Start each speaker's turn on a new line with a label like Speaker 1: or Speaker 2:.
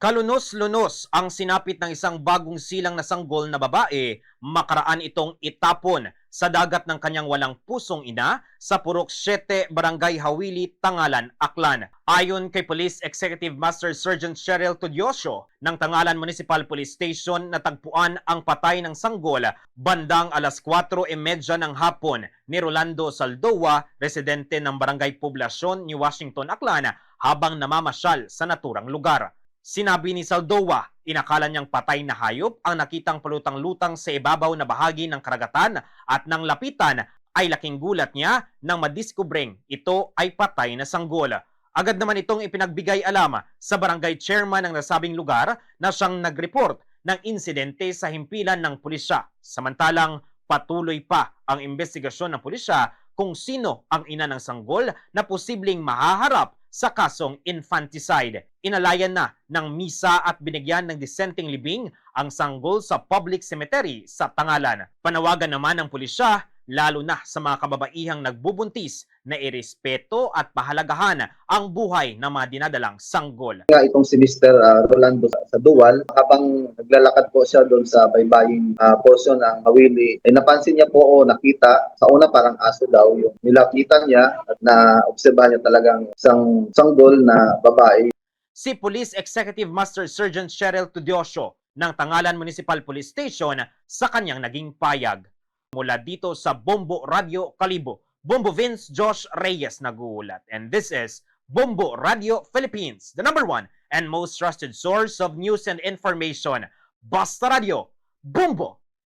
Speaker 1: Kalunos-lunos ang sinapit ng isang bagong silang na sanggol na babae, makaraan itong itapon sa dagat ng kanyang walang pusong ina sa Purok 7, Barangay Hawili, Tangalan, Aklan. Ayon kay Police Executive Master Sergeant Cheryl Tudiosio ng Tangalan Municipal Police Station natagpuan ang patay ng sanggol bandang alas 4.30 ng hapon ni Rolando Saldoa, residente ng Barangay Poblasyon, New Washington, Aklan, habang namamasyal sa naturang lugar. Sinabi ni Saldoa, inakala niyang patay na hayop ang nakitang palutang-lutang sa ibabaw na bahagi ng karagatan at nang lapitan ay laking gulat niya nang madiskubreng ito ay patay na sanggol. Agad naman itong ipinagbigay alam sa barangay chairman ng nasabing lugar na siyang nag-report ng insidente sa himpilan ng pulisya. Samantalang patuloy pa ang investigasyon ng pulisya kung sino ang ina ng sanggol na posibleng mahaharap sa kasong infanticide. Inalayan na ng misa at binigyan ng dissenting libing ang sanggol sa public cemetery sa Tangalan. Panawagan naman ng pulisya lalo na sa mga kababaihang nagbubuntis na irespeto at pahalagahan ang buhay ng mga dinadalang sanggol.
Speaker 2: itong si Mr. ah, Rolando sa, sa Dual, habang naglalakad po siya doon sa baybaying ah, portion ng Hawili, ay napansin niya po o nakita, sa una parang aso daw, yung nilapitan niya at na-obserbahan niya talagang isang sanggol na babae
Speaker 1: si Police Executive Master Sergeant Cheryl Tudiosio ng Tangalan Municipal Police Station sa kanyang naging payag. Mula dito sa Bombo Radio Kalibo, Bombo Vince Josh Reyes naguulat. And this is Bombo Radio Philippines, the number one and most trusted source of news and information. Basta Radio, Bombo